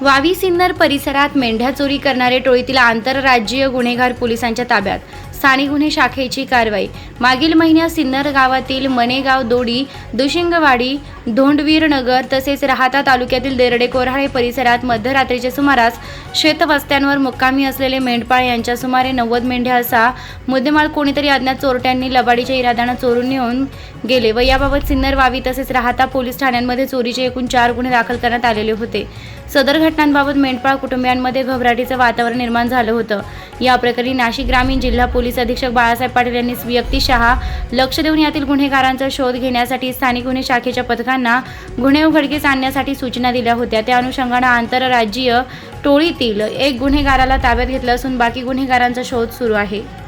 वावी सिन्नर परिसरात मेंढ्या चोरी करणारे टोळीतील आंतरराज्यीय गुन्हेगार पोलिसांच्या ताब्यात. स्थानिक गुन्हे शाखेची कारवाई. मागील महिन्यात सिन्नर गावातील मनेगाव दोडी दुशिंगवाडी धोंडवीर नगर तसेच राहाता तालुक्यातील देरडे कोराळे परिसरात मध्यरात्रीच्या सुमारास शेतवस्त्यांवर मुक्कामी असलेले मेंढपाळ यांच्या सुमारे नव्वद मेंढ्या असा मुद्देमाल कोणीतरी अज्ञात चोरट्यांनी लबाडीच्या इराद्यानं चोरून नेऊन गेले व याबाबत सिन्नर वावी तसेच राहाता पोलीस ठाण्यांमध्ये चोरीचे एकूण चार गुन्हे दाखल करण्यात आलेले होते. सदर घटनांबाबत मेंढपाळ कुटुंबियांमध्ये घबराटीचं वातावरण निर्माण झालं होतं. या प्रकरणी नाशिक ग्रामीण जिल्हा पोलीस अधीक्षक बाळासाहेब पाटील यांनी व्यक्तिशः लक्ष देऊन यातील गुन्हेगारांचा शोध घेण्यासाठी स्थानिक गुन्हे शाखेच्या पथकांना गुन्हे उघडकीस आणण्यासाठी सूचना दिल्या होत्या. त्या अनुषंगानं आंतरराज्यीय टोळीतील एक गुन्हेगाराला ताब्यात घेतलं असून बाकी गुन्हेगारांचा शोध सुरू आहे.